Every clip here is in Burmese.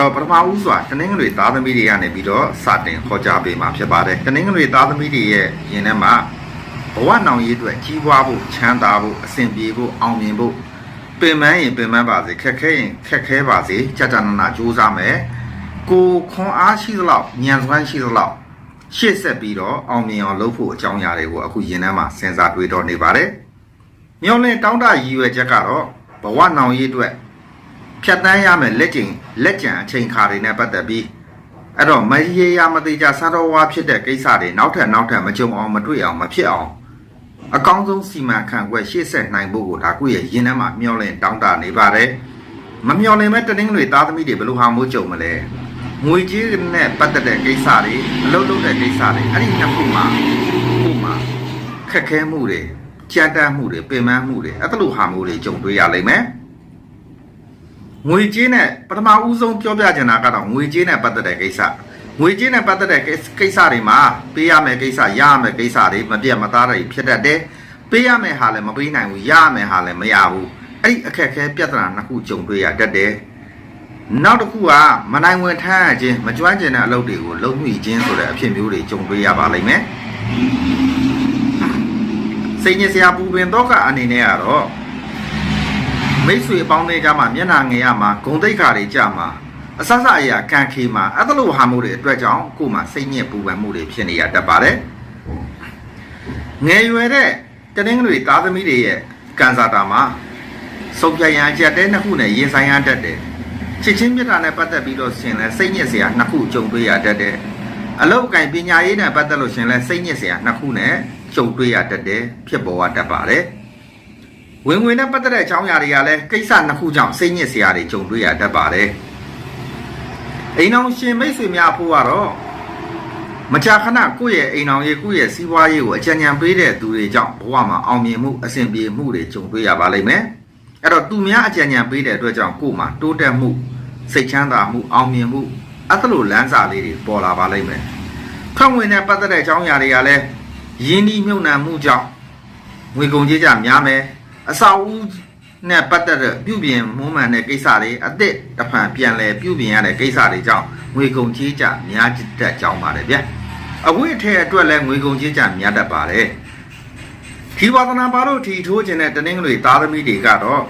တော့ပထမဦးစွာတနင်္ဂနွေသားသမီးတွေကနေပြီးတော့စတင်ခေါ်ကြပေးမှာဖြစ်ပါတယ်တနင်္ဂနွေသားသမီးတွေရဲ့ယင်ထဲမှာဘဝနောင်ရေးအတွက်ကြီးပွားဖို့ချမ်းသာဖို့အဆင်ပြေဖို့အောင်မြင်ဖို့ပင်ပန်းရင်ပင်ပန်းပါစေခက်ခဲရင်ခက်ခဲပါစေကြကြနာနာကြိုးစားမယ်ကိုခွန်အားရှိသလောက်ဉာဏ်စွမ်းရှိသလောက်ရှေ့ဆက်ပြီးတော့အောင်မြင်အောင်လုပ်ဖို့အကြောင်းအရာတွေကိုအခုယင်ထဲမှာစဉ်းစားတွေးတော့နေပါတယ်မျောလင့်တောင်းတရည်ရွယ်ချက်ကတော့ဘဝနောင်ရေးအတွက် ဖြတ်တန်းရမယ်လက်ကျင်လက်ကျန်အချိန်ခါတွေနဲ့ပတ်သက်ပြီးအဲ့တော့မရေရာမသေးကြစားတော်ဝါဖြစ်တဲ့ကိစ္စတွေနောက်ထပ်နောက်ထပ်မကြုံအောင်မတွေ့အောင်မဖြစ်အောင်အကောင်းဆုံးစီမံခန့်ခွဲရှေ့ဆက်နိုင်ဖို့ကိုဒါကိုယ့်ရဲ့ရင်ထဲမှာမျှော်လင့်တောင်းတနေပါတယ်မမျှော်လင့်မဲ့တနင်္ဂနွေသားသမီးတွေဘယ်လိုဟာမိုးကြုံမလဲငွေကြေးနဲ့ပတ်သက်တဲ့ကိစ္စတွေအလုပ်လုပ်တဲ့ကိစ္စတွေအဲ့ဒီနှစ်ခုမှာခုမှာခက်ခဲမှုတွေကြမ်းတမ်းမှုတွေပင်ပန်းမှုတွေအဲ့ဒါလိုဟာမျိုးတွေကြုံတွေ့ရလိမ့်မယ် ငွေကြေးနဲ့ပထမဦးဆုံးပြောပြချင်တာကတော့ငွေကြေးနဲ့ပတ်သက်တဲ့ကိစ္စငွေကြေးနဲ့ပတ်သက်တဲ့ကိစ္စကိစ္စတွေမှာပေးရမယ်ကိစ္စရရမယ်ကိစ္စတွေမပြတ်မသားတွေဖြစ်တတ်တယ်ပေးရမယ်ဟာလည်းမပေးနိုင်ဘူးရရမယ်ဟာလည်းမရဘူးအဲ့ဒီအခက်အခဲပြဿနာနှစ်ခုကြုံတွေ့ရတတ်တယ်နောက်တစ်ခုကမနိုင်ဝင်ထမ်းရခြင်းမကျွမ်းကျင်တဲ့အလုပ်တွေကိုလုပ်မိခြင်းဆိုတဲ့အဖြစ်မျိုးတွေကြုံတွေ့ရပါလိမ့်မယ်စိတ်ညစ်စရာပူပင်တော့ကအနေနဲ့ကတော့ မိတ်ဆွေအပေါင်းတွေကြမှာမျက်နှာငယ်ရမှာဂုံတိတ်ခါတွေကြမှာအဆဆအရာကန်ခေမှာအဲ့ဒါလိုဟာမှုတွေအတွက်ကြောင့်ကိုယ်မှာစိတ်ညစ်ပူပန်မှုတွေဖြစ်နေရတတ်ပါတယ်ငယ်ရွယ်တဲ့တနင်္ဂနွေသားသမီးတွေရဲ့ကန်စာတာမှာစုပ်ပြရန်အချက်တဲနှစ်ခုနဲ့ရင်ဆိုင်ရတတ်တယ်ချစ်ချင်းမြတ်တာနဲ့ပတ်သက်ပြီးတော့ရှင်လဲစိတ်ညစ်စရာနှစ်ခုကြုံတွေ့ရတတ်တယ်အလောက်အကင်ပညာရေးနဲ့ပတ်သက်လို့ရှင်လဲစိတ်ညစ်စရာနှစ်ခုနဲ့ကြုံတွေ့ရတတ်တယ်ဖြစ်ပေါ်ရတတ်ပါတယ် ဝင်ဝင်နဲ့ပတ်သက်တဲ့အကြောင်းအရာတွေကလည်းကိစ္စနှစ်ခုကြောင့်စိတ်ညစ်စရာတွေကြုံတွေ့ရတတ်ပါတယ်။အိမ်အောင်ရှင်မိတ်ဆွေများအဖို့ကတော့မကြာခဏကိုယ့်ရဲ့အိမ်အောင်ရေးကိုယ့်ရဲ့စီးပွားရေးကိုအကြံဉာဏ်ပေးတဲ့သူတွေကြောင့်ဘဝမှာအောင်မြင်မှုအဆင်ပြေမှုတွေကြုံတွေ့ရပါလိမ့်မယ်။အဲ့တော့သူများအကြံဉာဏ်ပေးတဲ့အတွက်ကြောင့်ကိုယ်မှာတိုးတက်မှုစိတ်ချမ်းသာမှုအောင်မြင်မှုအဲ့ဒါလိုလမ်းစာလေးတွေပေါ်လာပါလိမ့်မယ်။ထွက်ဝင်နဲ့ပတ်သက်တဲ့အကြောင်းအရာတွေကလည်းယင်းဒီမြုံနှံမှုကြောင့်ငွေကုန်ကြေးကြများမယ် အစာအုပ်နဲ့ပတ်သက်တဲ့ပြုပြင်မွမ်းမံတဲ့ကိစ္စတွေအသစ်တစ်ဖန်ပြန်လဲပြုပြင်ရတဲ့ကိစ္စတွေကြောင့်ငွေကုန်ကြေးကြများတတ်ကြောင်းပါတယ်ဗျအဝိအထည်အတွက်လည်းငွေကုန်ကြေးကြများတတ်ပါတယ်ဒီဝါသနာပါလို့ထီထိုးခြင်းတဲ့တနင်္ဂနွေသားသမီးတွေကတော့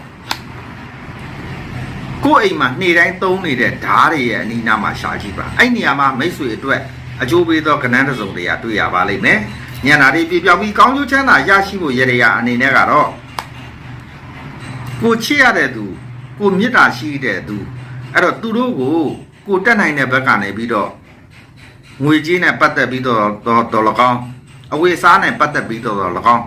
ကိုယ့်အိမ်မှာနေ့တိုင်းသုံးနေတဲ့ဓားတွေရဲ့အနီးနားမှာရှာကြည့်ပါအဲ့နေရာမှာမိတ်ဆွေအတွက်အကျိုးပေးသောကဏ္ဍတစ်စုံတရာတွေ့ရပါလိမ့်မယ်ညနာတွေပြပြောက်ပြီးကောင်းကျိုးချမ်းသာရရှိဖို့ရရအနေနဲ့ကတော့ ကိုချစ်ရတဲ့သူကိုမေတ္တာရှိတဲ့သူအဲ့တော့သူတို့ကိုကိုတက်နိုင်တဲ့ဘက်ကနေပြီးတော့ငွေကြေးနဲ့ပတ်သက်ပြီးတော့တော့တော်လကောင်းအဝေစားနဲ့ပတ်သက်ပြီးတော့တော်လကောင်း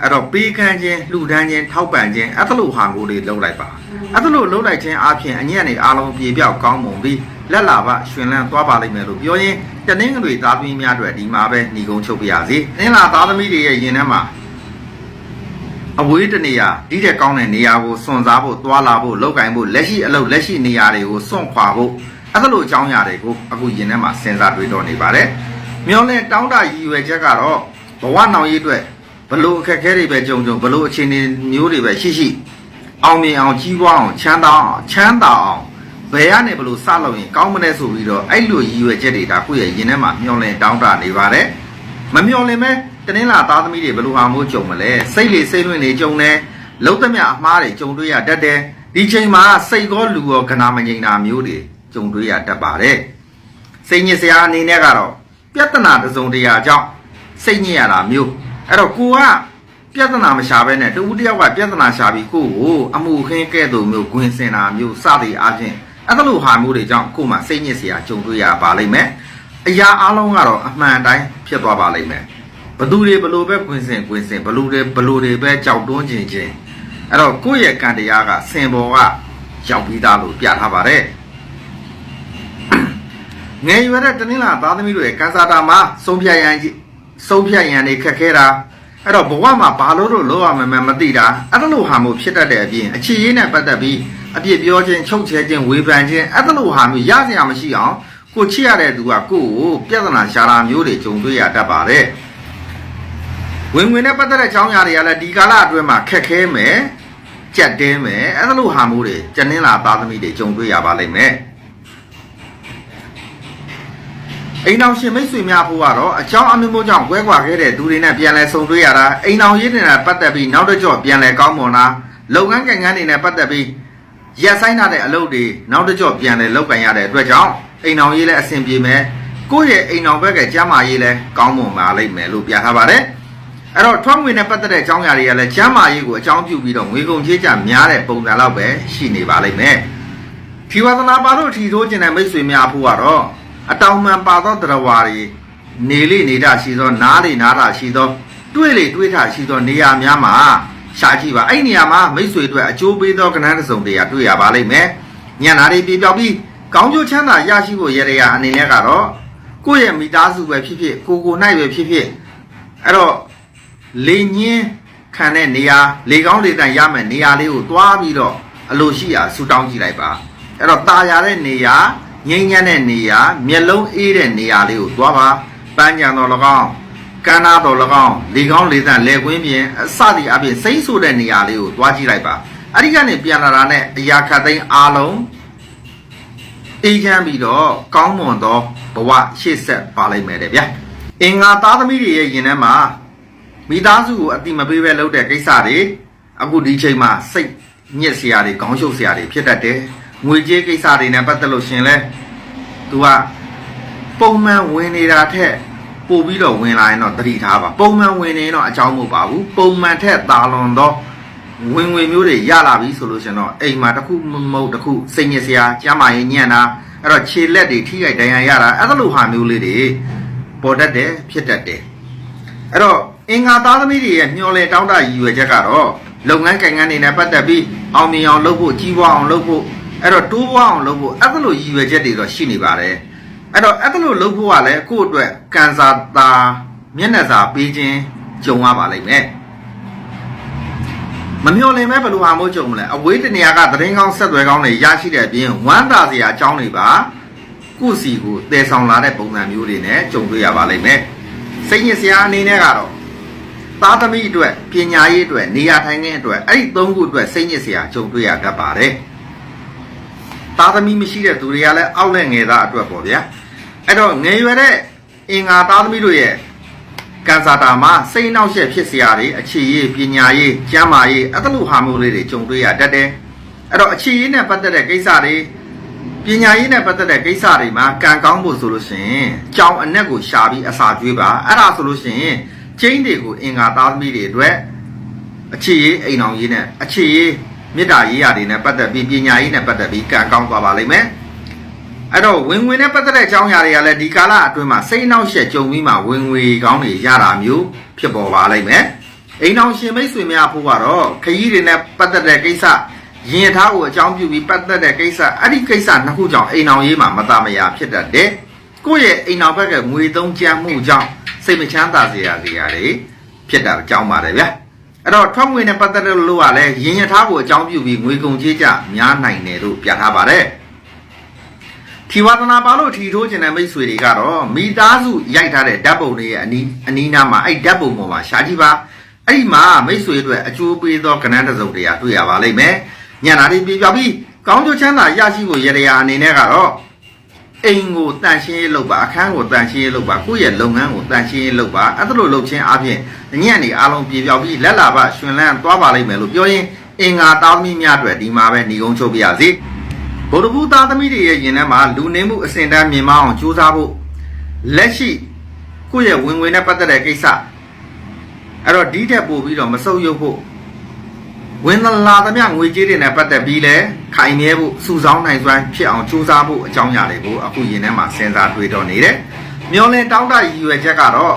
အဲ့တော့ပေးကမ်းခြင်းလှူဒန်းခြင်းထောက်ပံ့ခြင်းအဲ့ဒါလိုဟာမျိုးတွေလုပ်လိုက်ပါအဲ့ဒါလိုလုပ်လိုက်ခြင်းအပြင်အညံ့နေအားလုံးပြေပြောက်ကောင်းမွန်ပြီးလက်လာပရှင်လန်းသွားပါလိမ့်မယ်လို့ပြောရင်တနင်္ဂနွေသားသမီးများအတွက်ဒီမှာပဲညီကုန်းချုပ်ပြရစီ။နင်လာသားသမီးတွေရဲ့ရင်ထဲမှာ အဝေးတနေရာဒီတဲ့ကောင်းတဲ့နေရာကိုစွန့်စားဖို့တွာလာဖို့လောက်ကင်ဖို့လက်ရှိအလုပ်လက်ရှိနေရာတွေကိုစွန့်ခွာဖို့အဲ့ဒါလိုအကြောင်းအရာတွေကိုအခုရင်ထဲမှာစဉ်းစားတွေးတော့နေပါတယ်။မျောလဲတောင်းတရည်ရွယ်ချက်ကတော့ဘဝနောင်ရေးအတွက်ဘလို့အခက်အခဲတွေပဲကြုံကြုံဘလို့အခြေအနေမျိုးတွေပဲရှိရှိအောင်မြင်အောင်ကြီးပွားအောင်ချမ်းသာအောင်ချမ်းသာအောင်ဘယ်ကနေဘလို့စလုပ်ရင်ကောင်းမလဲဆိုပြီးတော့အဲ့လိုရည်ရွယ်ချက်တွေဒါကိုယ့်ရဲ့ရင်ထဲမှာမျောလင့်တောင်းတနေပါတယ်မမျောလင့်မဲ တနင်္လာသားသမီးတွေဘလို့ဟာမို့ကြုံမလဲစိတ်လေစိတ်လွင့်နေကြုံတယ်လုံးသမျှအမှားတွေကြုံတွေ့ရတတ်တယ်ဒီချိန်မှာစိတ်ကောလူရောခနာမငိန်တာမျိုးတွေကြုံတွေ့ရတတ်ပါတယ်စိတ်ညစ်စရာအနေနဲ့ကတော့ပြဿနာတစ်စုံတရာကြောင့်စိတ်ညစ်ရတာမျိုးအဲ့တော့ကိုကပြဿနာမရှာဘဲနဲ့တူတယောက်ကပြဿနာရှာပြီးကိုယ့်ကိုအမှုခင်းကဲ့သို့မျိုးဂွင်စင်တာမျိုးစသည်အားဖြင့်အဲ့ဒါလိုဟာမျိုးတွေကြောင့်ကိုယ်မှစိတ်ညစ်စရာကြုံတွေ့ရပါလိမ့်မယ်အရာအလုံးကတော့အမှန်တိုင်းဖြစ်သွားပါလိမ့်မယ်ဘ သူတွေဘလို့ပဲဂွင်စင်ဂွင်စင်ဘလို့တွေဘလို့တွေပဲကြောက်တွန်းခြင်းချင်းအဲ့တော့ကိုယ့်ရဲ့ကံတရားကစင်ပေါ်ကရောက်ပြီးသားလို့ပြထားပါတယ်ငယ်ရွယ်တဲ့တနင်္လာသားသမီးတွေရဲ့ကန်စာတာမှာဆုံးဖြတ်ရန်ကြီးဆုံးဖြတ်ရန်တွေခက်ခဲတာအဲ့တော့ဘဝမှာဘာလို့လို့လောရမှန်းမသိတာအဲ့ဒါလိုဟာမျိုးဖြစ်တတ်တဲ့အပြင်အခြေရေးနဲ့ပတ်သက်ပြီးအပြစ်ပြောခြင်းချုပ်ချဲခြင်းဝေဖန်ခြင်းအဲ့ဒါလိုဟာမျိုးရစရာမရှိအောင်ကိုချစ်ရတဲ့သူကကိုယ့်ကိုပြဿနာရှာတာမျိုးတွေကြုံတွေ့ရတတ်ပါတယ် ဝင်ဝင်နဲ့ပတ်သက်တဲ့အကြောင်းအရာတွေကလည်းဒီကာလအတွင်းမှာခက်ခဲမယ်ကြက်တဲမယ်အဲ့ဒါလိုဟာမျိုးတွေကျနင်းလာသားသမီးတွေကြုံတွေ့ရပါလိမ့်မယ်အိမ်အောင်ရှင်မိတ်ဆွေများဖို့ကတော့အကြောင်းအမျိုးမျိုးကြောင့်ကွဲကွာခဲ့တဲ့သူတွေနဲ့ပြန်လဲဆုံတွေ့ရတာအိမ်အောင်ရေးနေတာပတ်သက်ပြီးနောက်တစ်ကြော့ပြန်လဲကောင်းမွန်တာလုပ်ငန်းကိန်းကန်းတွေနဲ့ပတ်သက်ပြီးရက်ဆိုင်ထားတဲ့အလုပ်တွေနောက်တစ်ကြော့ပြန်လဲလုပ်ကင်ရတဲ့အတွက်ကြောင့်အိမ်အောင်ရေးလဲအဆင်ပြေမယ်ကိုယ့်ရဲ့အိမ်အောင်ဘက်ကကျမ်းမာရေးလဲကောင်းမွန်ပါလိမ့်မယ်လို့ပြထားပါတယ် အဲ့တော့ထွန်းငွေနဲ့ပတ်သက်တဲ့အကြောင်းအရာတွေကလည်းကျမ်းမာရေးကိုအကြောင်းပြုပြီးတော့ငွေကုန်ကြေးကြများတဲ့ပုံစံလောက်ပဲရှိနေပါလိမ့်မယ်ထီဝါသနာပါလို့ထီထိုးကျင်တဲ့မိတ်ဆွေများဖို့ကတော့အတောင်မှန်ပါသောတရားဝါတွေနေလေနေတာရှိသော နားလေနားတာရှိသော တွေးလေတွေးတာရှိသောနေရာများမှာရှာကြည့်ပါအဲ့နေရာမှာမိတ်ဆွေတို့အကျိုးပေးသောကဏ္ဍတစ်စုံတည်းတွေ့ရပါလိမ့်မယ်ညနာတွေပြေပြောက်ပြီးကောင်းကျိုးချမ်းသာရရှိဖို့ရရရအနေနဲ့ကတော့ကိုယ့်ရဲ့မိသားစုပဲဖြစ်ဖြစ်ကိုကို၌ပဲဖြစ်ဖြစ်အဲ့တော့ လေညင်းခံတဲ့နေရာလေကောင်းလေတန်ရမယ်နေရာလေးကိုသွားပြီးတော့အလိုရှိရာဆူတောင်းကြည့်လိုက်ပါအဲ့တော့ตาရတဲ့နေရာငြိမ်းချမ်းတဲ့နေရာမျက်လုံးအေးတဲ့နေရာလေးကိုသွားပါပန်းကြံတော်၎င်းကန်းနာတော်၎င်းလေကောင်းလေတန်လေကွင်းပြင်အစသည်အပြင်စိမ့်ဆိုတဲ့နေရာလေးကိုသွားကြည့်လိုက်ပါအဲ့ဒီကနေပြန်လာတာနဲ့အရာခတ်သိမ်းအားလုံးအေးချမ်းပြီးတော့ကောင်းမွန်သောဘဝရှေ့ဆက်ပါလိမ့်မယ်တဲ့ဗျာအင်္ဂါသားသမီးတွေရဲ့ယင်ထဲမှာ မိသားစုကိုအတိမပေးပဲလုပ်တဲ့ကိစ္စတွေအခုဒီချိန်မှာစိတ်ညစ်စရာတွေခေါင်းရှုပ်စရာတွေဖြစ်တတ်တယ်။ငွေကြေးကိစ္စတွေနဲ့ပတ်သက်လို့ရှင်လဲ तू ကပုံမှန်ဝင်နေတာထက်ပို့ပြီးတော့ဝင်လာရင်တော့တတိထားပါပုံမှန်ဝင်နေရင်တော့အကြောင်းမဟုတ်ပါဘူးပုံမှန်ထက်တာလွန်တော့ဝင်ငွေမျိုးတွေရလာပြီဆိုလို့ရှင်တော့အိမ်မှာတစ်ခုမဟုတ်တစ်ခုစိတ်ညစ်စရာကြမ်းမာရင်ညံ့တာအဲ့တော့ခြေလက်တွေထိခိုက်ဒဏ်ရာရတာအဲ့လိုဟာမျိုးလေးတွေပေါ်တတ်တယ်ဖြစ်တတ်တယ်အဲ့တော့အင်္ဂါသားသမီးတွေရဲ့မျော်လင့်တောင်းတရည်ရွယ်ချက်ကတော့လုပ်ငန်းကိန်းဂန်းတွေနဲ့ပတ်သက်ပြီးအောင်မြင်အောင်လုပ်ဖို့ကြီးပွားအောင်လုပ်ဖို့အဲ့တော့တိုးပွားအောင်လုပ်ဖို့အဲ့ဒါလိုရည်ရွယ်ချက်တွေတော့ရှိနေပါတယ်အဲ့တော့အဲ့ဒါလိုလုပ်ဖို့ကလည်းကိုယ့်အတွက်ကန်စာတာမျက်နှာစာပေးခြင်းကြုံရပါလိမ့်မယ်မမျော်လင့်မဲဘယ်လိုဟာမို့ကြုံမလဲအဝေးတနေရာကသတင်းကောင်းဆက်သွယ်ကောင်းတွေရရှိတဲ့အပြင်ဝမ်းသာစရာအကြောင်းတွေပါကုစီကိုတည်ဆောင်လာတဲ့ပုံစံမျိုးတွေနဲ့ကြုံတွေ့ရပါလိမ့်မယ်စိတ်ညစ်စရာအနေနဲ့ကတော့ သားသမီးအတွက်ပညာရေးအတွက်နေရာထိုင်ခင်းအတွက်အဲ့ဒီသုံးခုအတွက်စိတ်ညစ်စရာကြုံတွေ့ရတတ်ပါတယ်။သားသမီးမရှိတဲ့သူတွေကလည်းအောက်လက်ငယ်သားအတွက်ပေါ့ဗျာ။အဲ့တော့ငယ်ရွယ်တဲ့အင်္ဂါသားသမီးတို့ရဲ့ကန်စာတာမှာစိတ်နှောက်ယှက်ဖြစ်စရာတွေအခြေရေးပညာရေးကျန်းမာရေးအဲ့လိုဟာမျိုးလေးတွေကြုံတွေ့ရတတ်တယ်။အဲ့တော့အခြေရေးနဲ့ပတ်သက်တဲ့ကိစ္စတွေပညာရေးနဲ့ပတ်သက်တဲ့ကိစ္စတွေမှာကံကောင်းဖို့ဆိုလို့ရှိရင်ကြောင်အနက်ကိုရှာပြီးအစာကျွေးပါအဲ့ဒါဆိုလို့ရှိရင် ကျင်းတွေကိုအင်္ဂါသားသမီးတွေအတွက်အခြေရေးအိမ်အောင်ရေးနဲ့အခြေရေးမေတ္တာရေးရာတွေနဲ့ပတ်သက်ပြီးပညာရေးနဲ့ပတ်သက်ပြီးကံကောင်းသွားပါလိမ့်မယ်။အဲ့တော့ဝင်ငွေနဲ့ပတ်သက်တဲ့အကြောင်းအရာတွေကလည်းဒီကာလအတွင်းမှာစိတ်နှောက်ယှက်ကြုံပြီးမှဝင်ငွေကောင်းတွေရတာမျိုးဖြစ်ပေါ်ပါလိမ့်မယ်။အိမ်အောင်ရှင်မိတ်ဆွေများဖို့ကတော့ခရီးတွေနဲ့ပတ်သက်တဲ့ကိစ္စရင်ထားကိုအကြောင်းပြုပြီးပတ်သက်တဲ့ကိစ္စအဲ့ဒီကိစ္စနှစ်ခုကြောင့်အိမ်အောင်ရေးမှာမတမယာဖြစ်တတ်တယ်။ ကိုယ့်ရဲ့အိမ်အောင်ဘက်ကငွေသုံးကြမ်းမှုကြောင့်စိတ်မချမ်းသာစေရစေရတယ်ဖြစ်တာကြောင်းပါတယ်ဗျာ။အဲ့တော့ထွက်ငွေနဲ့ပတ်သက်တဲ့လို့ကလည်းရင်ရထားကိုအကြောင်းပြုပြီးငွေကုန်ကြေးကြများနိုင်တယ်လို့ပြထားပါတယ်။ထီဝါသနာပါလို့ထီထိုးကျင်တဲ့မိတ်ဆွေတွေကတော့မိသားစုရိုက်ထားတဲ့ဓာတ်ပုံတွေရဲ့အနီးအနီးနားမှာအဲ့ဓာတ်ပုံပေါ်မှာရှားကြည့်ပါအဲ့ဒီမှာမိတ်ဆွေတွေအကျိုးပေးသောကဏ္ဍတစ်စုံတရာတွေ့ရပါလိမ့်မယ်ညနာတွေပြေပြပြီးကောင်းကျိုးချမ်းသာရရှိဖို့ရရအနေနဲ့ကတော့ အိမ်ကိုတန်ရှင်းရေးလုပ်ပါအခန်းကိုတန်ရှင်းရေးလုပ်ပါကိုယ့်ရဲ့လုပ်ငန်းကိုတန်ရှင်းရေးလုပ်ပါအဲ့ဒါလိုလုပ်ခြင်းအပြင်ညံ့နေအားလုံးပြေပြောက်ပြီးလက်လာပရှင်လန်းသွားပါလိမ့်မယ်လို့ပြောရင်အင်္ဂါသားသမီးများအတွက်ဒီမှာပဲညီကုန်းချုပ်ပြရစီဗုဒ္ဓဘူးသားသမီးတွေရဲ့ယင်ထဲမှာလူနေမှုအစဉ်တန်းမြင်မအောင်ကြိုးစားဖို့လက်ရှိကိုယ့်ရဲ့ဝင်ငွေနဲ့ပတ်သက်တဲ့ကိစ္စအဲ့တော့ဒီထက်ပိုပြီးတော့မဆုပ်ယုပ်ဖို့ ဝင်လာသမျှငွေကြေးတွေနဲ့ပတ်သက်ပြီးလဲခိုင်မြဲဖို့စုဆောင်းနိုင်စွမ်းဖြစ်အောင်ကြိုးစားဖို့အကြောင်းအရာတွေကိုအခုရင်ထဲမှာစဉ်းစားတွေးတော့နေတယ်။မျောလင်းတောင်းတရည်ရွယ်ချက်ကတော့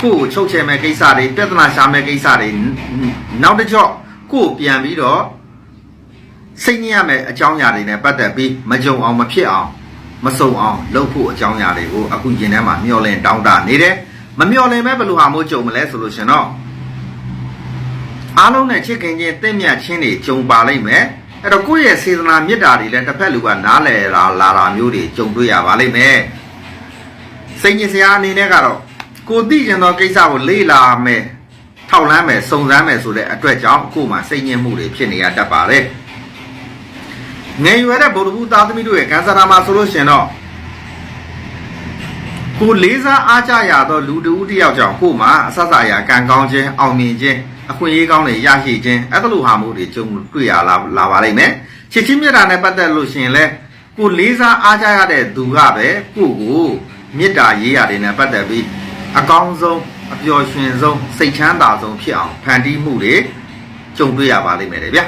ကိုယ့်ကိုချုပ်ချယ်မဲ့ကိစ္စတွေပြဿနာရှာမဲ့ကိစ္စတွေနောက်တစ်ကြော့ကိုယ့်ကိုပြန်ပြီးတော့စိတ်ညစ်ရမယ့်အကြောင်းအရာတွေနဲ့ပတ်သက်ပြီးမကြုံအောင်မဖြစ်အောင်မစုံအောင်လုပ်ဖို့အကြောင်းအရာတွေကိုအခုရင်ထဲမှာမျောလင်းတောင်းတနေတယ်။မမျောလင်းမဲ့ဘယ်လိုဟာမျိုးကြုံမလဲဆိုလို့ရှင်တော့ အားလုံးနဲ့ချစ်ခင်ချင်းတင့်မြတ်ချင်းတွေကြုံပါလိမ့်မယ်အဲ့တော့ကိုယ့်ရဲ့စေတနာမေတ္တာတွေလည်းတစ်ဖက်လူကနားလည်လာလာတာမျိုးတွေကြုံတွေ့ရပါလိမ့်မယ်စိတ်ညစ်စရာအနေနဲ့ကတော့ကိုသိကျင်သောကိစ္စကိုလေ့လာမယ်ထောက်လန်းမယ်စုံစမ်းမယ်ဆိုတဲ့အတွက်ကြောင့်ကို့မှာစိတ်ညစ်မှုတွေဖြစ်နေရတတ်ပါတယ်ငယ်ရွယ်တဲ့ဗုဒ္ဓဘုသားသမီးတို့ရဲ့ကံစားတာမှာဆိုလို့ရှင်တော့ကိုလေးစားအားကြရသောလူတဦးတစ်ယောက်ကြောင့်ကို့မှာအဆဆရာကံကောင်းခြင်းအောင်မြင်ခြင်း အခွင့်အရေးကောင်းတွေရရှိခြင်းအဲ့ဒါလိုဟာမျိုးတွေကြုံတွေ့ရလာလာပါလိမ့်မယ်ချစ်ချင်းမြတ်တာနဲ့ပတ်သက်လို့ရှရင်လဲကိုလေးစားအားကြရတဲ့သူကပဲကို့ကိုမေတ္တာရေးရတယ်နဲ့ပတ်သက်ပြီးအကောင်းဆုံးအပျော်ရွှင်ဆုံးစိတ်ချမ်းသာဆုံးဖြစ်အောင်ဖန်တီးမှုတွေကြုံတွေ့ရပါလိမ့်မယ်လေဗျာ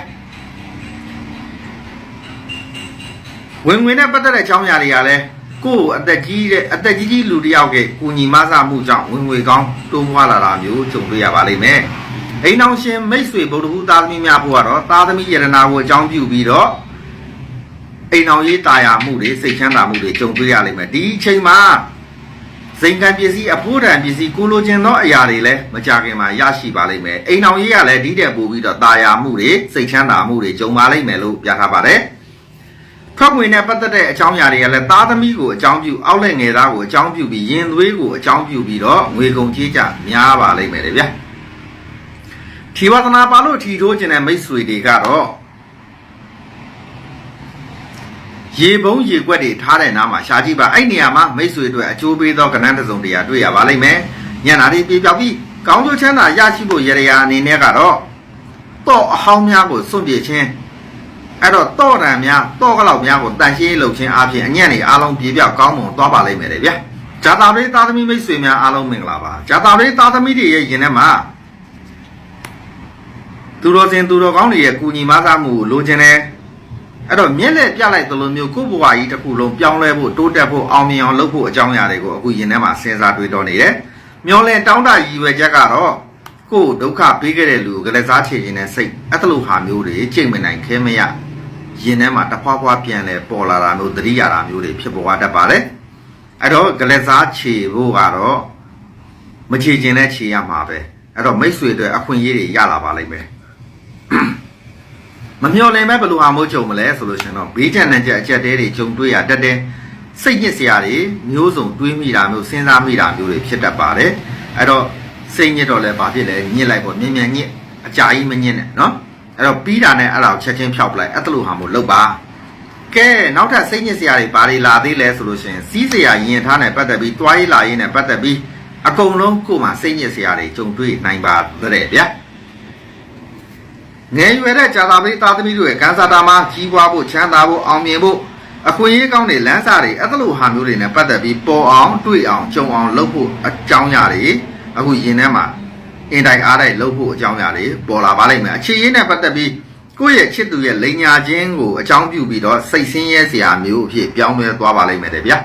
ဝင်ဝင်နဲ့ပတ်သက်တဲ့အကြောင်းအရာတွေကလည်းကိုယ့်အသက်ကြီးတဲ့အသက်ကြီးကြီးလူတစ်ယောက်ကကိုညီမဆမှုကြောင့်ဝင်ငွေကောင်းတိုးပွားလာတာမျိုးကြုံတွေ့ရပါလိမ့်မယ်။ အိမ်အောင်ရှင်မိတ်ဆွေဗုဒ္ဓဟူသားသမီးများဖို့ကတော့သားသမီးယရနာကိုအကြောင်းပြုပြီးတော့အိမ်အောင်ရေးတာယာမှုတွေစိတ်ချမ်းသာမှုတွေကြုံတွေ့ရလိမ့်မယ်။ဒီအချိန်မှာဇိမ်ကံပစ္စည်းအဖို့တန်ပစ္စည်းကိုလိုချင်သောအရာတွေလည်းမကြခင်မှာရရှိပါလိမ့်မယ်။အိမ်အောင်ရေးကလည်းဒီတဲ့ပို့ပြီးတော့တာယာမှုတွေစိတ်ချမ်းသာမှုတွေကြုံပါလိမ့်မယ်လို့ပြထားပါတယ်။ထွက်ဝင်နဲ့ပတ်သက်တဲ့အကြောင်းအရာတွေကလည်းသားသမီးကိုအကြောင်းပြုအောက်လက်ငယ်သားကိုအကြောင်းပြုပြီးရင်သွေးကိုအကြောင်းပြုပြီးတော့ငွေကုန်ကြေးကြများပါလိမ့်မယ်လေဗျာ ထီဝသနာပါလို့ထီထိုးခြင်းတဲ့မိတ်ဆွေတွေကတော့ရေပုံးရေကွက်တွေထားတဲ့နားမှာရှားကြည့်ပါအဲ့နေရာမှာမိတ်ဆွေတို့အကျိုးပေးသောကဏ္ဍတစ်စုံတရာတွေ့ရပါလိမ့်မယ်ညနာတွေပြေပြောက်ပြီးကောင်းကျိုးချမ်းသာရရှိဖို့ရရအနေနဲ့ကတော့တော့အဟောင်းများကိုစွန့်ပြေခြင်းအဲ့တော့တော့တန်များတော့ကလောက်များကိုတန်ရှင်းလုပ်ခြင်းအပြင်အညံ့နေအားလုံးပြေပြောက်ကောင်းမွန်သွားပါလိမ့်မယ်လေဗျာဂျာတာပရိသားသမီးမိတ်ဆွေများအားလုံးမင်္ဂလာပါဂျာတာပရိသားသမီးတွေရဲ့ယင်ထဲမှာ သူတော်စင်သူတော်ကောင်းတွေရဲ့ကူညီမဆားမှုကိုလိုချင်တယ်အဲ့တော့မျက်လက်ပြလိုက်သလိုမျိုးကိုယ့်ဘဝကြီးတစ်ခုလုံးပြောင်းလဲဖို့တိုးတက်ဖို့အောင်မြင်အောင်လုပ်ဖို့အကြောင်းအရာတွေကိုအခုယင်ထဲမှာစဉ်းစားတွေးတောနေတယ်မျောလဲတောင်းတရည်ရွယ်ချက်ကတော့ကိုယ်ဒုက္ခပေးခဲ့တဲ့လူကိုကလေးစားချေခြင်းနဲ့စိတ်အဲ့လိုဟာမျိုးတွေကြိတ်မနိုင်ခဲမရရင်ထဲမှာတဖွာဖွာပြန်လဲပေါ်လာတာမျိုးသတိရတာမျိုးတွေဖြစ်ပေါ်တတ်ပါတယ်အဲ့တော့ဂလက်စားခြေဖို့ကတော့မခြေကျင်တဲ့ခြေရမှာပဲအဲ့တော့မိတ်ဆွေတွေအခွင့်အရေးတွေရလာပါလိမ့်မယ် မမျော်လင့်မဲ့ဘယ်လိုဟာမို့ကြုံမလဲဆိုလို့ရှင်တော့ဘေးချန်တဲ့ကြက်အချက်တဲတွေကြုံတွေ့ရတတ်တယ်စိတ်ညစ်စရာတွေမျိုးစုံတွေးမိတာမျိုးစဉ်းစားမိတာမျိုးတွေဖြစ်တတ်ပါတယ်အဲ့တော့စိတ်ညစ်တော့လဲဘာဖြစ်လဲညစ်လိုက်ပေါ့မြင်မြန်ညစ်အကြာကြီးမညစ်နဲ့နော်အဲ့တော့ပြီးတာနဲ့အဲ့ဒါကိုချက်ချင်းဖြောက်ပလိုက်အဲ့ဒါလိုဟာမို့လုပ်ပါကဲနောက်ထပ်စိတ်ညစ်စရာတွေဘာတွေလာသေးလဲဆိုလို့ရှိရင်စီးစရာရင်ထားနဲ့ပတ်သက်ပြီးတွားရေးလာရေးနဲ့ပတ်သက်ပြီးအကုန်လုံးကိုယ်မှာစိတ်ညစ်စရာတွေကြုံတွေ့နိုင်ပါတဲ့ဗျာ ငယ်ရွယ်တဲ့ကြာသာပိသားသမီးတို့ရဲ့ကံစားတာမှာကြီးပွားဖို့ချမ်းသာဖို့အောင်မြင်ဖို့အခွင့်အရေးကောင်းတဲ့လမ်းစာတွေအဲ့ဒါလိုဟာမျိုးတွေနဲ့ပတ်သက်ပြီးပေါ်အောင်တွေ့အောင်ကြုံအောင်လုပ်ဖို့အကြောင်းအရာတွေအခုရင်ထဲမှာအင်တိုင်းအားတိုင်းလှုပ်ဖို့အကြောင်းအရာတွေပေါ်လာပါလိမ့်မယ်အခြေရင်းနဲ့ပတ်သက်ပြီးကိုယ့်ရဲ့ချစ်သူရဲ့လိန်ညာခြင်းကိုအကြောင်းပြုပြီးတော့စိတ်ဆင်းရဲစရာမျိုးအဖြစ်ပြောင်းလဲသွားပါလိမ့်မယ်တဲ့ဗျာ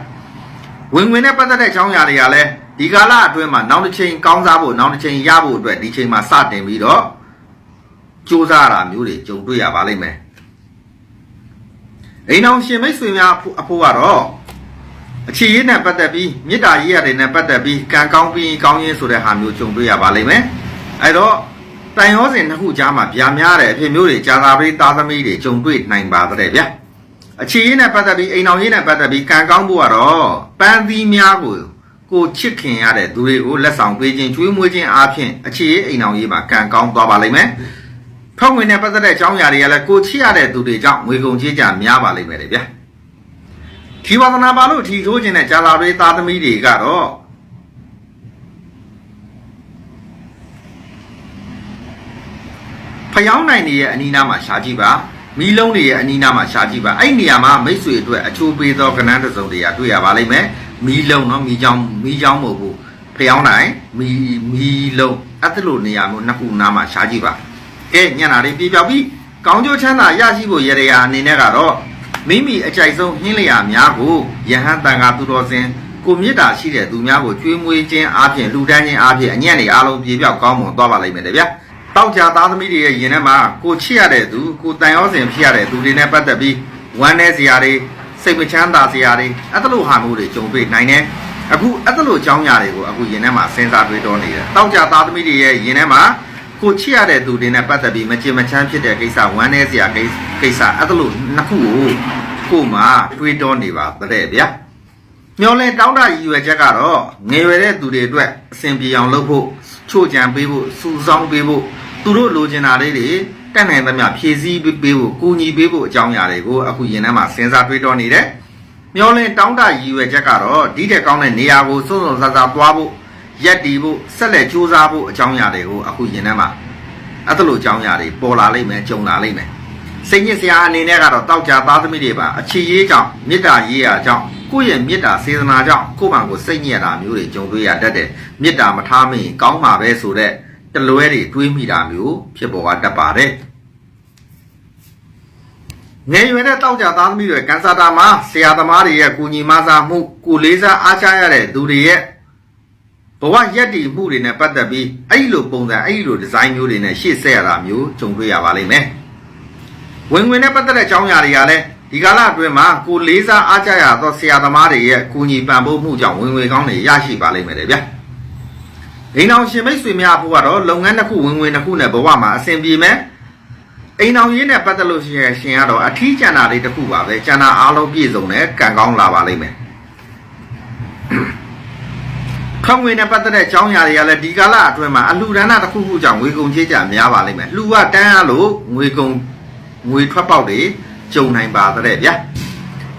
ဝင်ဝင်နဲ့ပတ်သက်တဲ့အကြောင်းအရာတွေကလည်းဒီကာလအတွင်းမှာနောက်တစ်ချိန်ကောင်းစားဖို့နောက်တစ်ချိန်ရဖို့အတွက်ဒီချိန်မှာစတင်ပြီးတော့ စူးစမ်းရတာမျိုးတွေကြုံတွေ့ရပါလိမ့်မယ်အိမ်အောင်ရှင်မိတ်ဆွေများအဖို့ကတော့အခြေရေးနဲ့ပတ်သက်ပြီးမေတ္တာရေးရတယ်နဲ့ပတ်သက်ပြီးကံကောင်းပြီးကောင်းရင်းဆိုတဲ့ဟာမျိုးကြုံတွေ့ရပါလိမ့်မယ်အဲ့တော့တန်ရောစဉ်နှစ်ခုကြားမှာဗျာများတဲ့အဖြစ်မျိုးတွေကြာသာပရိသားသမီးတွေကြုံတွေ့နိုင်ပါတဲ့ဗျာအခြေရေးနဲ့ပတ်သက်ပြီးအိမ်အောင်ရေးနဲ့ပတ်သက်ပြီးကံကောင်းဖို့ကတော့ပန်းသီးများကိုကိုချစ်ခင်ရတဲ့သူတွေကိုလက်ဆောင်ပေးခြင်းကျွေးမွေးခြင်းအားဖြင့်အခြေရေးအိမ်အောင်ရေးမှာကံကောင်းသွားပါလိမ့်မယ် ဖောက်ဝင်နဲ့ပတ်သက်တဲ့အကြောင်းအရာတွေကလည်းကိုချစ်ရတဲ့သူတွေကြောင့်ငွေကုန်ကြေးကြများပါလိမ့်မယ်လေဗျာထီဝသနာပါလို့ထီထိုးခြင်းနဲ့ကြာလာတွေသားသမီးတွေကတော့ဖျောင်းနိုင်နေရဲ့အနီးနားမှာရှားကြည့်ပါမီးလုံးတွေရဲ့အနီးနားမှာရှားကြည့်ပါအဲ့နေရာမှာမိတ်ဆွေအတွက်အချိုးပေးသောကဏ္ဍတစ်စုံတရာတွေ့ရပါလိမ့်မယ်မီးလုံးနော်မီးချောင်းမီးချောင်းမဟုတ်ဘူးဖျောင်းနိုင်မီးမီးလုံးအဲ့ဒါလိုနေရာမျိုးနှစ်ခုနားမှာရှားကြည့်ပါ ကဲညနာတွေပြေပြောက်ပြီးကောင်းကျိုးချမ်းသာရရှိဖို့ရရရာအနေနဲ့ကတော့မိမိအကြိုက်ဆုံးနှင်းလျာများကိုယဟန်တန်ခါသူတော်စင်ကိုမြစ်တာရှိတဲ့သူများကိုကျွေးမွေးခြင်းအားဖြင့်လူတန်းခြင်းအားဖြင့်အညံ့တွေအားလုံးပြေပြောက်ကောင်းမွန်သွားပါလိမ့်မယ်တဲ့ဗျာတောက်ကြသားသမီးတွေရဲ့ယင်ထဲမှာကိုချစ်ရတဲ့သူကိုတန်ရောစင်ဖြစ်ရတဲ့သူတွေနဲ့ပတ်သက်ပြီးဝမ်းနည်းစရာတွေစိတ်မချမ်းသာစရာတွေအဲ့ဒါလိုဟာမျိုးတွေကြုံတွေ့နိုင်တယ်အခုအဲ့ဒါလိုအကြောင်းအရာတွေကိုအခုယင်ထဲမှာစဉ်းစားတွေးတောနေတယ်တောက်ကြသားသမီးတွေရဲ့ယင်ထဲမှာ ကိုချစ်ရတဲ့သူတွေနဲ့ပတ်သက်ပြီးမချင်မချမ်းဖြစ်တဲ့ကိစ္စဝမ်းနည်းစရာကိစ္စကိစ္စအဲ့ဒါလိုနှစ်ခုကိုကို့မှာတွေးတောနေပါတဲ့ဗျာမျောလဲတောင်းတရည်ရွယ်ချက်ကတော့ငယ်ရွယ်တဲ့သူတွေအတွက်အဆင်ပြေအောင်လုပ်ဖို့ချို့ကြံပေးဖို့စူဆောင်းပေးဖို့သူတို့လိုချင်တာလေးတွေတက်နိုင်သမျှဖြည့်ဆည်းပေးဖို့ကူညီပေးဖို့အကြောင်းအရာတွေကိုအခုရင်ထဲမှာစဉ်းစားတွေးတောနေတယ်မျောလင်းတောင်းတရည်ရွယ်ချက်ကတော့ဒီတဲ့ကောင်းတဲ့နေရာကိုစွန့်စွန့်ဆာဆာသွားဖို့ ရက်တီဖို့ဆက်လက်ကြိုးစားဖို့အကြောင်းအရာတွေကိုအခုရင်ထဲမှာအဲ့ဒါလိုအကြောင်းအရာတွေပေါ်လာလိမ့်မယ်ကြုံလာလိမ့်မယ်စိတ်ညစ်စရာအနေနဲ့ကတော့တောက်ကြသားသမီးတွေပါအခြေရေးကြောင့်မေတ္တာရေးရာကြောင့်ကိုယ့်ရဲ့မေတ္တာစေတနာကြောင့်ကိုယ့်ဘာကိုစိတ်ညစ်တာမျိုးတွေကြုံတွေ့ရတတ်တယ်မေတ္တာမထားမရင်ကောင်းမှာပဲဆိုတဲ့တလွဲတွေတွေးမိတာမျိုးဖြစ်ပေါ်ကတတ်ပါတယ်ငယ်ရွယ်တဲ့တောက်ကြသားသမီးတွေကန်ဆာတာမှာဆရာသမားတွေရဲ့ကူညီမဆာမှုကိုလေးစားအားချရတဲ့သူတွေရဲ့ ဘဝရက်တည်မှုတွေနဲ့ပတ်သက်ပြီးအဲ့ဒီလိုပုံစံအဲ့ဒီလိုဒီဇိုင်းမျိုးတွေနဲ့ရှေ့ဆက်ရတာမျိုးကြုံတွေ့ရပါလိမ့်မယ်။ဝင်ဝင်နဲ့ပတ်သက်တဲ့အကြောင်းအရာတွေကလည်းဒီကာလအတွင်းမှာကိုလေးစားအားချရသောဆရာသမားတွေရဲ့ကူညီပံ့ပိုးမှုကြောင့်ဝင်ဝင်ကောင်းတွေရရှိပါလိမ့်မယ်လေဗျာ။အိမ်အောင်ရှင်မိတ်ဆွေများဖို့ကတော့လုပ်ငန်းတစ်ခုဝင်ဝင်တစ်ခုနဲ့ဘဝမှာအဆင်ပြေမယ်။အိမ်အောင်ရေးနဲ့ပတ်သက်လို့ရှိရင်ရှင်ကတော့အထီးကျန်တာလေးတစ်ခုပါပဲကျန်တာအားလုံးပြည့်စုံတယ်ကံကောင်းလာပါလိမ့်မယ် ခေါင်းငွေနဲ့ပတ်သက်တဲ့အကြောင်းအရာတွေကလည်းဒီကာလအတွင်းမှာအလှူဒါနတစ်ခုခုကြောင့်ငွေကုန်ကြေးကြများပါလိမ့်မယ်လှူကတန်းရလို့ငွေကုန်ငွေထွက်ပေါက်တွေကြုံနိုင်ပါတဲ့ဗျာ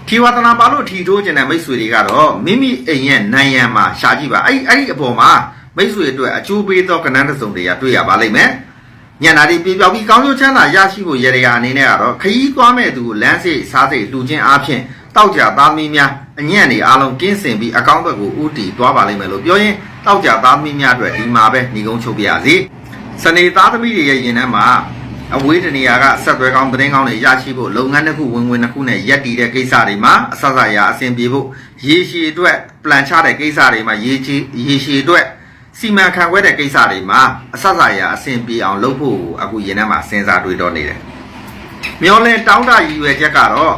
ထီဝတနာပါလို့ထီထိုးကျင်တဲ့မိတ်ဆွေတွေကတော့မိမိအိမ်ရဲ့နိုင်ရန်မှာရှာကြည့်ပါအဲ့အဲ့ဒီအပေါ်မှာမိတ်ဆွေအတွက်အကျိုးပေးသောကဏ္ဍတစ်စုံတည်းရတွေ့ရပါလိမ့်မယ်ညနာဒီပြေပြောက်ပြီးကောင်းကျိုးချမ်းသာရရှိဖို့ရရရာအနေနဲ့ကတော့ခရီးသွားမဲ့သူကိုလမ်းစိတ်စားစိတ်လှူခြင်းအားဖြင့်တောက်ကြသားသမီးများ အညံ့နေအားလုံးကင်းစင်ပြီးအကောင့်ဘက်ကိုဥတီသွားပါလိမ့်မယ်လို့ပြောရင်တောက်ကြသားသမီးများအတွက်ဒီမှာပဲညီကုန်းချုပ်ပြရစီစနေသားသမီးတွေရဲ့ရင်ထဲမှာအဝေးတနေရာကဆက်သွဲကောင်းသတင်းကောင်းတွေရရှိဖို့လုပ်ငန်းတစ်ခုဝင်ဝင်တစ်ခုနဲ့ရက်တည်တဲ့ကိစ္စတွေမှာအဆဆရာအဆင်ပြေဖို့ရေရှည်အတွက်ပလန်ချတဲ့ကိစ္စတွေမှာရေချီရေရှည်အတွက်စီမံခန့်ခွဲတဲ့ကိစ္စတွေမှာအဆဆရာအဆင်ပြေအောင်လုပ်ဖို့အခုရင်ထဲမှာစဉ်းစားတွေးတော့နေတယ်။မျောလင်းတောင်းတရည်ရွယ်ချက်ကတော့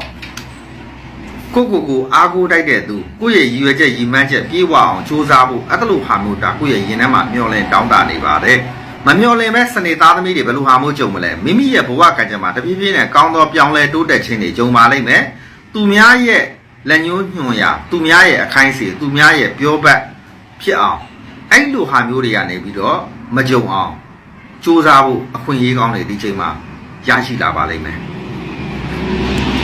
ကိုကိုကိုအားကိုးတိုက်တဲ့သူကိုယ့်ရဲ့ရည်ရွယ်ချက်ရည်မှန်းချက်ပြေဝအောင်စူးစမ်းဖို့အဲ့ဒါလိုဟာမျိုးတာကိုယ့်ရဲ့ရင်ထဲမှာမျောလင်းတောင်းတနေပါတယ်။မမျောလင်းပဲစနေသားသမီးတွေဘယ်လိုဟာမျိုးကြုံမလဲမိမိရဲ့ဘဝကံကြမ္မာတပြေးပြေးနဲ့ကောင်းသောပြောင်းလဲတိုးတက်ခြင်းတွေကြုံပါလိမ့်မယ်။သူများရဲ့လက်ညှိုးညွှန်ရာသူများရဲ့အခိုင်းအစီသူများရဲ့ပြောပတ်ဖြစ်အောင်အဲ့လိုဟာမျိုးတွေကနေပြီးတော့မကြုံအောင်စူးစမ်းဖို့အခွင့်အရေးကောင်းတွေဒီချိန်မှာရရှိလာပါလိမ့်မယ်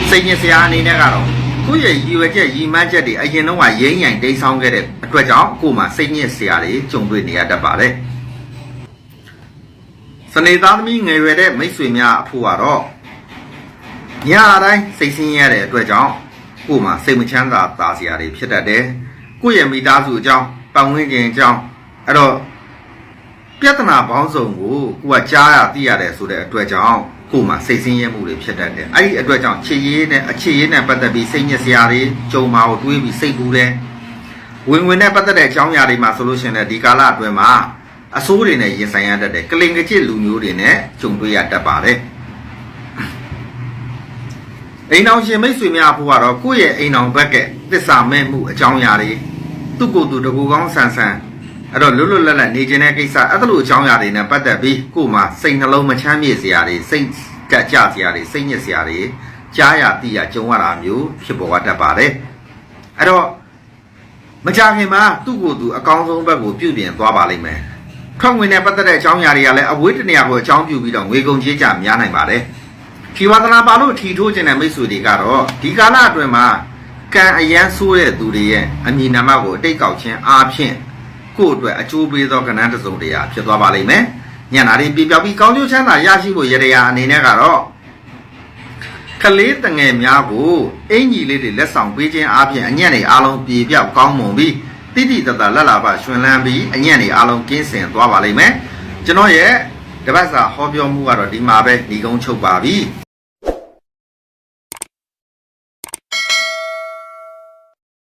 စိတ်ညစ်စရာအနေနဲ့ကတော့ ကိုယ့်ရဲ့ရည်ရွယ်ချက်ရည်မှန်းချက်တွေအရင်တော့ကရင်းရင်တိတ်ဆောင်းခဲ့တဲ့အတွက်ကြောင့်ကိုယ်မှာစိတ်ညစ်စရာတွေကြုံတွေ့နေရတတ်ပါတယ်စနေသားသမီးငယ်ရွယ်တဲ့မိတ်ဆွေများအဖို့ကတော့ညအတိုင်းစိတ်ဆင်းရဲတဲ့အတွက်ကြောင့်ကိုယ်မှာစိတ်မချမ်းသာတာစရာတွေဖြစ်တတ်တယ်ကိုယ့်ရဲ့မိသားစုအကြောင်းပတ်ဝန်းကျင်အကြောင်းအဲ့တော့ပြဿနာပေါင်းစုံကိုကိုကကြားရသိရတယ်ဆိုတဲ့အတွက်ကြောင့် ကိုယ်မှာစိတ်ဆင်းရဲမှုတွေဖြစ်တတ်တယ်အဲ့ဒီအတွက်ကြောင့်ခြေရည်နဲ့အခြေရည်နဲ့ပတ်သက်ပြီးစိတ်ညစ်စရာတွေကြုံမှာကိုတွေးပြီးစိတ်ပူတယ်ဝင်ဝင်နဲ့ပတ်သက်တဲ့အကြောင်းအရာတွေမှာဆိုလို့ရှိရင်လည်းဒီကာလအတွင်းမှာအဆိုးတွေနဲ့ရင်ဆိုင်ရတတ်တယ်ကလင်ကကျစ်လူမျိုးတွေနဲ့ကြုံတွေ့ရတတ်ပါတယ်အိမ်အောင်ရှင်မိတ်ဆွေများဖို့ကတော့ကိုယ့်ရဲ့အိမ်အောင်ဘက်ကသစ္စာမဲ့မှုအကြောင်းအရာတွေသူ့ကိုယ်သူတကူကောင်းဆန်ဆန် အဲ့တော့လွတ်လွတ်လပ်လပ်နေခြင်းတဲ့ကိစ္စအဲ့ဒါလိုအကြောင်းအရာတွေနဲ့ပတ်သက်ပြီးကိုယ်မှာစိတ်နှလုံးမချမ်းမြေ့စရာတွေစိတ်ကြကြစရာတွေစိတ်ညစ်စရာတွေကြားရသိရကြုံရတာမျိုးဖြစ်ပေါ်တတ်ပါတယ်အဲ့တော့မကြခင်မှာသူ့ကိုယ်သူအကောင်းဆုံးဘက်ကိုပြုပြင်သွားပါလိမ့်မယ်ထွက်ငွေနဲ့ပတ်သက်တဲ့အကြောင်းအရာတွေကလည်းအဝေးတနေရာကိုအကြောင်းပြုပြီးတော့ငွေကုန်ကြေးကြများနိုင်ပါတယ်ခီဝသနာပါလို့ထီထိုးခြင်းတဲ့မိတ်ဆွေတွေကတော့ဒီကာလအတွင်းမှာကံအရန်ဆိုးတဲ့သူတွေရဲ့အမည်နာမကိုအတိတ်ကောက်ခြင်းအားဖြင့် ကိုယ့်အတွက်အကျိုးပေးသောကဏ္ဍတစ်စုံတရာဖြစ်သွားပါလိမ့်မယ်။ညနာရီပြပြောက်ပြီးကောင်းကျိုးချမ်းသာရရှိဖို့ရရအနေနဲ့ကတော့ကလေးတငယ်များကိုအင်ကြီးလေးတွေလက်ဆောင်ပေးခြင်းအားဖြင့်အညံ့တွေအားလုံးပြေပြောက်ကောင်းမွန်ပြီးတိတိတတ်တာလက်လာပရှင်လန်းပြီးအညံ့တွေအားလုံးကင်းစင်သွားပါလိမ့်မယ်။ကျွန်တော်ရဲ့တပတ်စာဟောပြောမှုကတော့ဒီမှာပဲညီကုန်းချုပ်ပါပြီ။